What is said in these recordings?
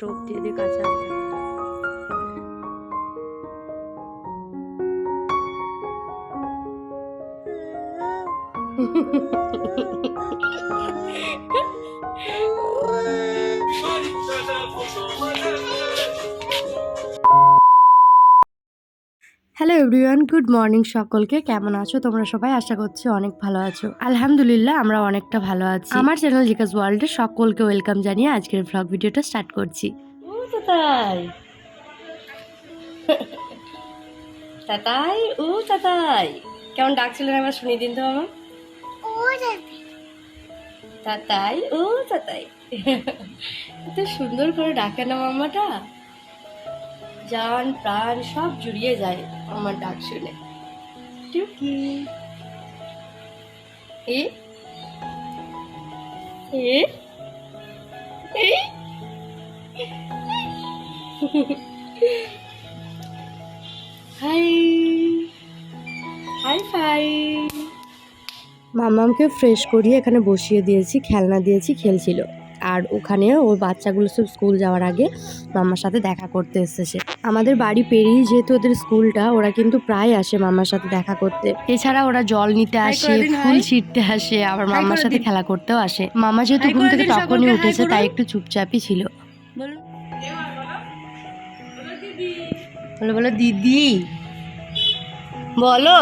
দেখলে এরকম টোপ দিয়ে দিয়ে কাঁচা আম থাকে। হ্যালো এভরিওয়ান গুড মর্নিং সকলকে। কেমন আছো? তোমরা সবাই আশা করছি অনেক ভালো আছো। আলহামদুলিল্লাহ আমরা অনেকটা ভালো আছি। আমার চ্যানেল জিকাস ওয়ার্ল্ডে সকলকে ওয়েলকাম জানিয়ে আজকের ব্লগ ভিডিওটা স্টার্ট করছি। তাতাই তাতাই ও তাতাই কেমন ডাকছিলেন একবার শুনিয়ে দিন তো আমার তাতাই ও তাতাই এত সুন্দর করে ডাকে না মাম্মাটা। জান প্রাণ সব জুড়িয়ে যায় আমার ডাক শুনে। টুকি এ? এ? হাই। হাই ফাই। মামামকে ফ্রেশ করিয়ে এখানে বসিয়ে দিয়েছি খেলনা দিয়েছি খেলছিল। আর ওখানে ওর বাচ্চাগুলো সব স্কুল যাওয়ার আগে মামার সাথে দেখা করতে এসেছে। আমাদের বাড়ি পেরিয়ে যেহেতু ওদের স্কুলটা ওরা কিন্তু প্রায় আসে মামার সাথে দেখা করতে। এছাড়া ওরা জল নিতে আসে ফুল ছিঁড়তে আসে আবার মামার সাথে খেলা করতেও আসে। মামা যেহেতু ঘুম থেকে তখনই উঠেছে তাই একটু চুপচাপই ছিল। বলো বলো দিদি। বলো।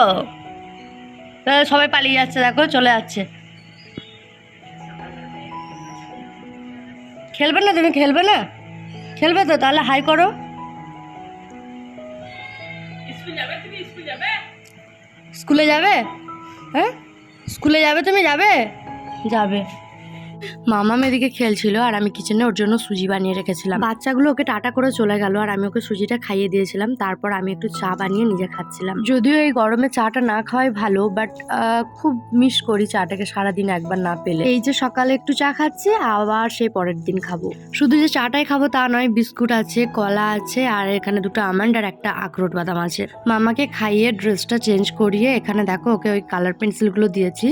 সবাই পালিয়ে যাচ্ছে দেখো চলে যাচ্ছে। খেলবে না তুমি খেলবে না? খেলবে তো তাহলে হাই করো। স্কুলে যাবে হ্যাঁ? স্কুলে যাবে তুমি? যাবে? যাবে। মামা এদিকে খেলছিল আর আমি কিচেনে ওর জন্য সুজি বানিয়ে রেখেছিলাম। বাচ্চাগুলো ওকে টাটা করে চলে গেল আর আমি ওকে সুজিটা খাইয়ে দিয়েছিলাম, তারপর আমি একটু চা বানিয়ে নিজে খাচ্ছিলাম। যদিও এই গরমে চাটা না খাওয়াই ভালো বাট খুব মিস করি চাটাকে সারাদিন একবার না পেলে। এই যে সকালে একটু চা খাচ্ছি, আবার সেই পরের দিন খাব। শুধু যে চাটাই খাব তা নয়, বিস্কুট আছে, কলা আছে, আর এখানে দুটো আমন্ড আর একটা আখরোট বাদাম আছে। মামাকে খাইয়ে ড্রেসটা চেঞ্জ করিয়ে এখানে দেখো ওকে ওই কালার পেন্সিলগুলো দিয়েছি,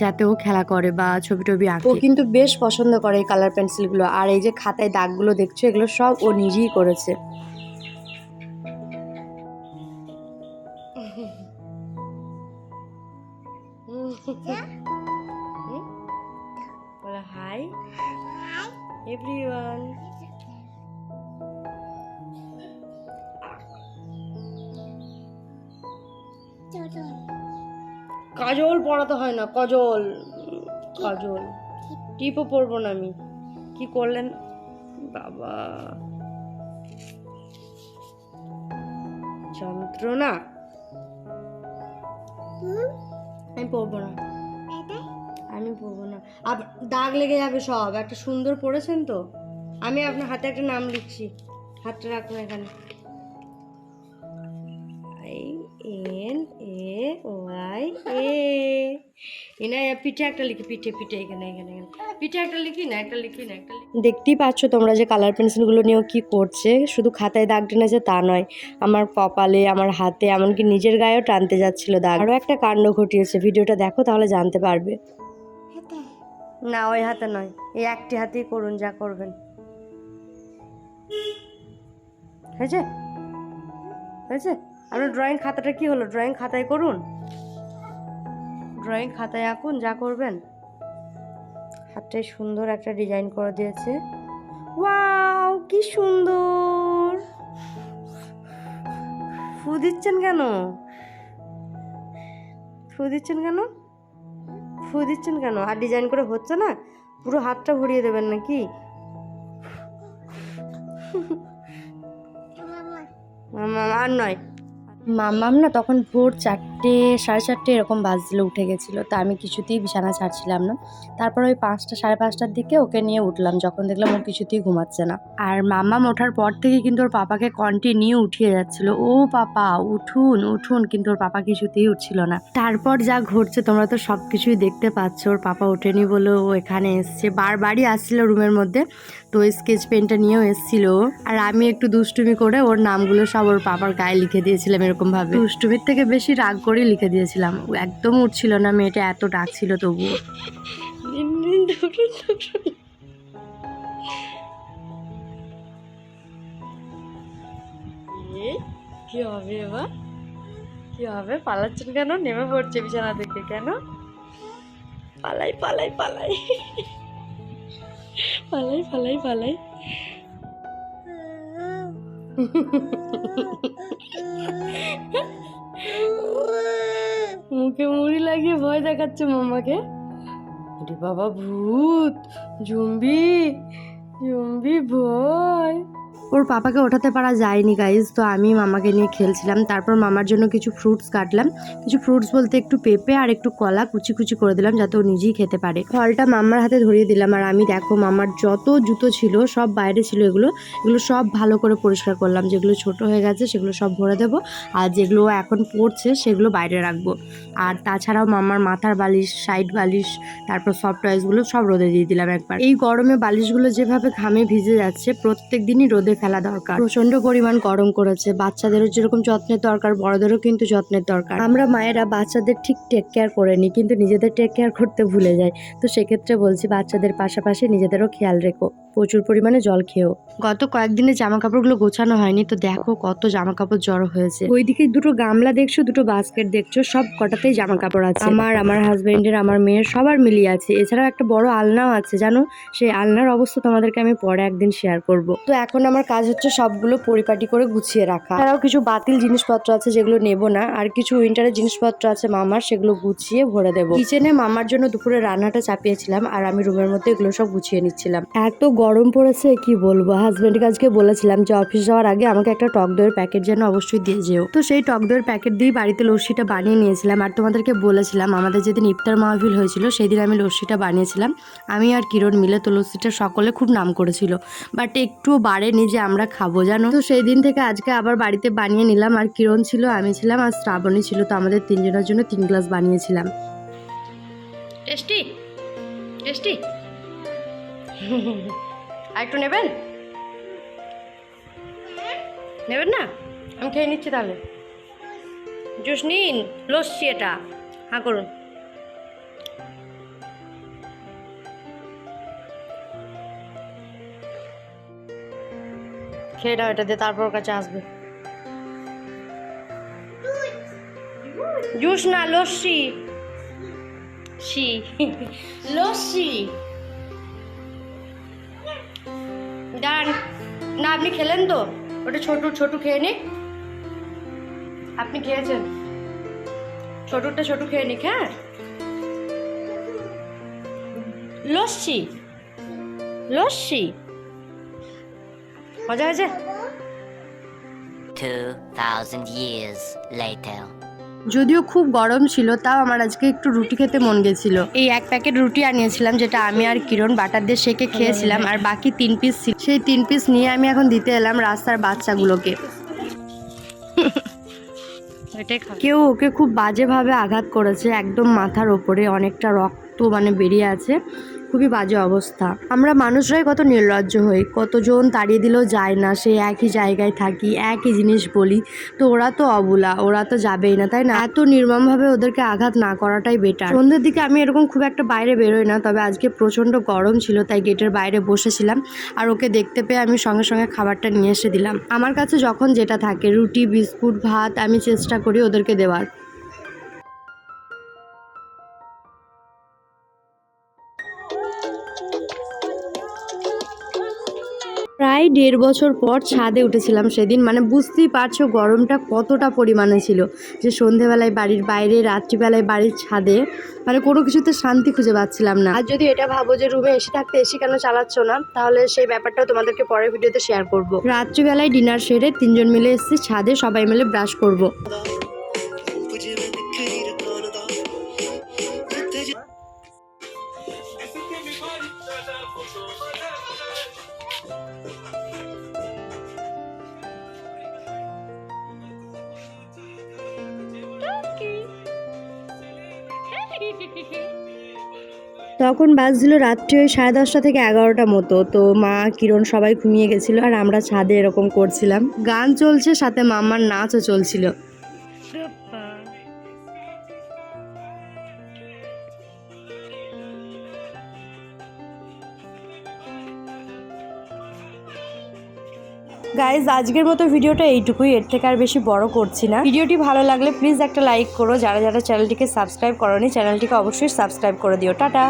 যাতে ও খেলা করে বা ছবি টবি আঁকে। ও কিন্তু বেশ পছন্দ করে এই কালার পেন্সিলগুলো আর এই যে খাতায় দাগগুলো দেখছ এগুলো সব ও নিজেই করেছে। হাই এভরিওয়ান কাজল পড়াতে হয় না কজল কাজল টিপও পরবো না আমি। কি করলেন? বাবা। যন্ত্রণা। আমি পরবো না। আমি পরবো না। আব দাগ লেগে যাবে সব। একটা সুন্দর পড়েছেন তো? আমি আপনার হাতে একটা নাম লিখছি। হাতটা রাখুন এখানে। I N A Y A. এনা পিঠে একটা লিখি। পিঠে পিঠে এখানে এখানে এখানে। পিঠে একটা লিখি না একটা লিখি না একটা দেখতেই পাচ্ছ তোমরা যে কালার পেন্সিলগুলো নিয়েও কি করছে। শুধু খাতায় দাগ টেনেছে তা নয় আমার কপালে আমার হাতে এমনকি নিজের গায়েও টানতে যাচ্ছিল দাগ। আরও একটা কাণ্ড ঘটিয়েছে ভিডিওটা দেখো তাহলে জানতে পারবে। না ওই হাতে নয় এই একটি হাতেই করুন যা করবেন। হয়েছে? হয়েছে? আপনার ড্রয়িং খাতাটা কি হলো? ড্রয়িং খাতায় করুন। ড্রয়িং খাতায় আঁকুন যা করবেন। হাতটায় সুন্দর একটা ডিজাইন করে দিয়েছে। ওয়াও কি সুন্দর! ফু দিচ্ছেন কেন? ফু দিচ্ছেন কেন? ফু দিচ্ছেন কেন? আর ডিজাইন করে হচ্ছে না? পুরো হাতটা ভরিয়ে দেবেন নাকি? মামা আর নয়। মামাম না তখন ভোর চারটে সাড়ে চারটে এরকম বাজলে উঠে গেছিল। তা আমি কিছুতেই বিছানা ছাড়ছিলাম না। তারপর ওই পাঁচটা, সাড়ে পাঁচটার দিকে ওকে নিয়ে উঠলাম। যখন দেখলাম ও কিছুতেই ঘুমাচ্ছে না। আর মাম্মাম ওঠার পর থেকে কিন্তু ওর পাপাকে কন্টিনিউ উঠিয়ে যাচ্ছিল। ও পাপা, উঠুন উঠুন, কিন্তু ওর পাপা কিছুতেই উঠছিল না। তারপর যা ঘটছে, তোমরা তো সব কিছুই দেখতে পাচ্ছ। ওর পাপা ওঠেনি বলে ও এখানে এসছে। বারবারই আসছিল রুমের মধ্যে। তো ওই স্কেচ পেনটা নিয়েও এসেছিল আর আমি একটু দুষ্টুমি করে ওর নামগুলো সব ওর পাপার গায়ে লিখে দিয়েছিলাম এরকমভাবে। দুষ্টুমির থেকে বেশি রাগ করেই লিখে দিয়েছিলাম। একদম উঠছিল না মেয়েটা এত ডাকছিল তবুও কি হবে এবার? কি হবে? পালাচ্ছেন কেন? নেমে পড়ছে বিছানা থেকে কেন? পালাই পালাই পালাই। পালাই পালাই পালাই। Ha. মুখে মুড়ি লাগিয়ে ভয় দেখাচ্ছে মামাকে। আরে বাবা ভূত! জুম্বি! জুম্বি ভয়! ওর পাপাকে ওঠাতে পারা যায়নি গাইজ তো আমি মামাকে নিয়ে খেলছিলাম। তারপর মামার জন্য কিছু ফ্রুটস কাটলাম। কিছু ফ্রুটস বলতে একটু পেঁপে আর একটু কলা কুচি কুচি করে দিলাম, যাতে ও নিজেই খেতে পারে। ফলটা মামার হাতে ধরিয়ে দিলাম আর আমি দেখো, মামার যত জুতো ছিল, সব বাইরে ছিল এগুলো। এগুলো সব ভালো করে পরিষ্কার করলাম। যেগুলো ছোট হয়ে গেছে, সেগুলো সব ভরে দেবো। আর যেগুলো এখন পড়ছে, সেগুলো বাইরে রাখব। আর তাছাড়াও মামার মাথার বালিশ সাইড বালিশ, তারপর সফট টয়েসগুলো সব রোদে দিয়ে দিলাম একবার। এই গরমে বালিশগুলো যেভাবে ঘামে ভিজে যাচ্ছে প্রত্যেক দিনই রোদে ফেলা দরকার। প্রচণ্ড পরিমাণ গরম করেছে। বাচ্চাদেরও যেরকম যত্নের দরকার, বড়দেরও কিন্তু যত্নের দরকার। আমরা মায়েরা বাচ্চাদের ঠিক টেক কেয়ার করে নিই, কিন্তু নিজেদের টেক কেয়ার করতে ভুলে যায় তো সেক্ষেত্রে বলছি, বাচ্চাদের পাশাপাশি নিজেদেরও খেয়াল রেখো। প্রচুর পরিমাণে জল খেও গত কয়েকদিনে জামা কাপড়গুলো গোছানো হয়নি তো দেখো কত জামা কাপড় জড়ো হয়েছে। ওইদিকে দুটো গামলা দেখছ দুটো বাস্কেট দেখছ সব কটাতেই জামা কাপড় আছে। আমার আমার হাজবেন্ডের আমার মেয়ের সবার মিলিয়ে আছে। এছাড়াও একটা বড় আলনাও আছে জানো? সেই আলনার অবস্থা তোমাদেরকে আমি পরে একদিন শেয়ার করব। তো এখন আমার কাজ হচ্ছে সবগুলো পরিপাটি করে গুছিয়ে রাখা। এছাড়াও কিছু বাতিল জিনিসপত্র আছে যেগুলো নেব না আর কিছু উইন্টারের জিনিসপত্র আছে মামার সেগুলো গুছিয়ে ভরে দেবো। কিচেনে মামার জন্য দুপুরে রান্নাটা চাপিয়েছিলাম আর আমি রুমের মধ্যে এগুলো সব গুছিয়ে নিচ্ছিলাম। এত গরম পড়েছে কি বলব? হাজবেন্ডকে আজকে বলেছিলাম যে অফিস যাওয়ার আগে আমাকে একটা টক দইয়ের প্যাকেট যেন অবশ্যই দিয়ে যেও। তো সেই টক দইয়ের প্যাকেট দিয়ে বাড়িতে লস্যিটা বানিয়ে নিয়েছিলাম। আর তোমাদেরকে বলেছিলাম আমাদের যেদিন ইফতার মাহফিল হয়েছিল সেই দিন আমি লস্যিটা বানিয়েছিলাম। আমি আর কিরণ মিলে তো লস্যিটা সকলে খুব নাম করেছিল। বাট একটুও বাড়েনি যে আমরা খাব জানো? তো সেই দিন থেকে আজকে আবার বাড়িতে বানিয়ে নিলাম। আর কিরণ ছিল আমি ছিলাম আর শ্রাবণী ছিল। তো আমাদের তিনজনের জন্য তিন গ্লাস বানিয়েছিলাম। টেস্টি? টেস্টি? একটু নেবেন? নেবেন না? আমি খেয়ে নিচ্ছি তাহলে। জুস নিন, লস্যি এটা। হ্যাঁ করুন। খেয়ে নাও এটা দিয়ে, তারপর কাছে আসবে। জুস না, লস্যি। সি লস্যি। না, আপনি খেলেন তো? ওটা ছোটু ছোটু খেয়ে নিক। আপনি খেয়েছেন? ছোটুরটা ছোটু খেয়ে নিক হ্যাঁ? লস্যি। লস্যি। মজা হয়েছে? 2000 years later. যদিও খুব গরম ছিল, তাও আমার আজকে একটু রুটি খেতে মন গেছিল। এই এক প্যাকেট রুটি আনিয়েছিলাম, যেটা আমি আর কিরণ বাটার দিয়ে সেকে খেয়েছিলাম, আর বাকি তিন পিস সেই তিন পিস নিয়ে আমি এখন দিতে এলাম রাস্তার বাচ্চাগুলোকে। কেউ ওকে খুব বাজেভাবে আঘাত করেছে, একদম মাথার ওপরে, অনেকটা রক্ত মানে বেরিয়ে আছে। খুবই বাজে অবস্থা। আমরা মানুষরাই কত নির্লজ্জ হই, কতজন তাড়িয়ে দিলেও যায় না, সেই একই জায়গায় থাকি, একই জিনিস বলি। তো ওরা তো অবুলা, ওরা তো যাবেই না, তাই না? এত নির্মমভাবে ওদেরকে আঘাত না করাটাই বেটার সন্ধ্যের দিকে আমি এরকম খুব একটা বাইরে বেরোই না, তবে আজকে প্রচণ্ড গরম ছিল, তাই গেটের বাইরে বসেছিলাম। আর ওকে দেখতে পেয়ে আমি সঙ্গে সঙ্গে খাবারটা নিয়ে এসে দিলাম। আমার কাছে যখন যেটা থাকে, রুটি, বিস্কুট, ভাত, আমি চেষ্টা করি ওদেরকে দেওয়ার। প্রায় দেড় বছর পর ছাদে উঠেছিলাম সেদিন। মানে বুঝতেই পারছ গরমটা কতটা পরিমাণে ছিল যে সন্ধেবেলায় বাড়ির বাইরে, রাত্রিবেলায় বাড়ির ছাদে মানে কোনো কিছুতে শান্তি খুঁজে পাচ্ছিলাম না। আর যদি এটা ভাবো যে রুমে এসে থাকতে এসি কেন চালাচ্ছ না, তাহলে সেই ব্যাপারটাও তোমাদেরকে পরের ভিডিওতে শেয়ার করব। রাত্রিবেলায় ডিনার সেরে তিনজন মিলে এসেছি ছাদে সবাই মিলে ব্রাশ করব। তখন বাজছিল রাত্রি ওই সাড়ে দশটা থেকে এগারোটা মতো। তো মা, কিরণ সবাই ঘুমিয়ে গেছিল আর আমরা ছাদে এরকম করছিলাম। গান চলছে, সাথে মামার নাচও চলছিল। গাইজ আজকের মতো ভিডিওটা এইটুকুই। এর থেকে আর বেশি বড় করছি না। ভিডিওটি ভালো লাগলে প্লিজ একটা লাইক করো। যারা যারা চ্যানেলটিকে সাবস্ক্রাইব করনি চ্যানেলটিকে অবশ্যই সাবস্ক্রাইব করে দিও। টাটা!